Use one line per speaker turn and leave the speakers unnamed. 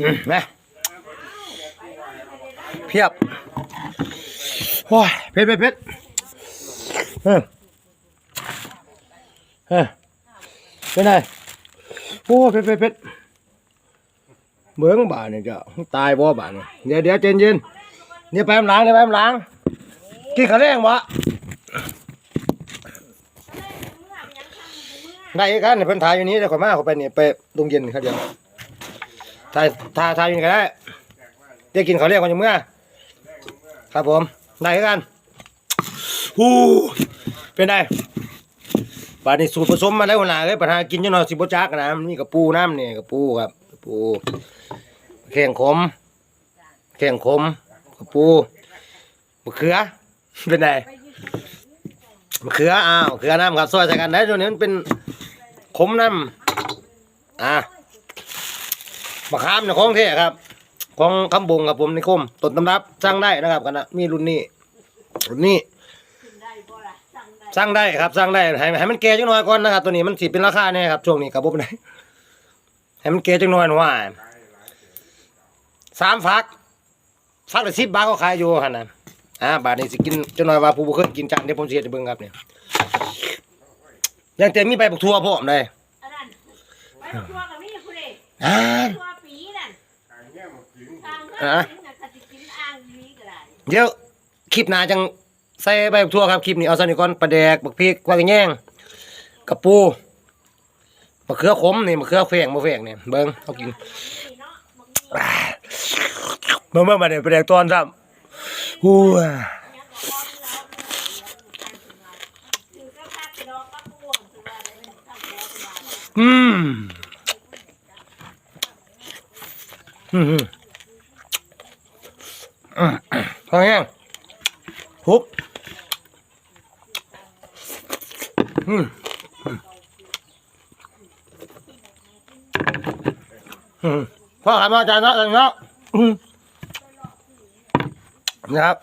อืมนะเพียบโอ้ยเผ็ดเผ็ดเผ็ดเออเออเป็นไงโอ้เผ็ดเผ็ดเผ็ดเบิ้งบ่าเนี่ยจะตายบ่บาเนี่ยเดี๋ยวเดี๋ยวเจนเย็นเดี๋ยวไปมล้างเดี๋ยวไปมล้างกินข้าวแรงบ่ได้กครับเนี่ยเพิ่นถ่ายอยู่นี้เดี๋ยวขอมาขาไปเนี่ยไปตรงเย็นครับเดี๋ยว ถ่ายถ่ายถ่ายอยู่นี่ก็ได้เดี๋ยวกินข้าวแรงก่อนจะเมื่อ ครับผม ได้อีกกันฮู้เป็นไงบาดนี้สูตรผสมมาแล้วหัวหน้าเอ้ยปัญหากินจังหน่อยสิบ่จักนะนี่กับปูน้ำนี่กับปูครับกับปูแข่งขมแข่งขมกับปูมะเขือ เป็นไงมะเขืออ้าวมะเขือน้ำครับซอยใส่กันได้ตัวนี้มันเป็นขมน้ำอะ มะขามีของแท้ครับ ของคำบงครับผมในคมต้นตำรับสร้างได้นะครับกันนะมีรุ่นนี้รุ่นนี้สร้างได้ครับสร้างได้ให้ให้มันแก่จังหน่อยก่อนนะครับ ตัวนี้มันสิเป็นราคาเนี่ยครับช่วงนี้กับผมได้ให้มันแก่จังหน่อยหน่อยว่าสามฟักฟักละสิบบาทก็ขายอยู่หันนะอ่าบาทนี้สิกินจังหน่อยว่าผู้บุคคลกินจานเดี๋ยวผมเฮ็ดให้เบิ่งครับเนี่ยยังแต่มีใบบักทั่วพร้อมเลย
อันนั้นไปบักทั่วกับนี่คุณเอก
อ่า
ทั่วปีนั่นทางก็
อะ
กินน่ะถ้าสิกินอ่างนี้ก็ได้
เดี๋ยวคลิปหน้าจังใส่ใบบักทั่วครับคลิปนี้เอาซะนี่ก่อนปลาแดกบักพริกว่ากันแย่งกระปูมะเขือขมนี่มะเขือแฝงมะแฝงเนี่ยเบิ่งเอากิน
นี่เนาะบางที
เบิ่งเบิ่งมาเดี๋ยวปลาแดกตอนซ้ำฮู้
คือก็พักดอกก็ป่วงคือว่าได้ทำแล้วคือว่า
อืมอืมอืมอืม พอแห้งฮุบอืมอืมพ่อครับอาจารย์เนาะอาจารย์เนาะนะครับ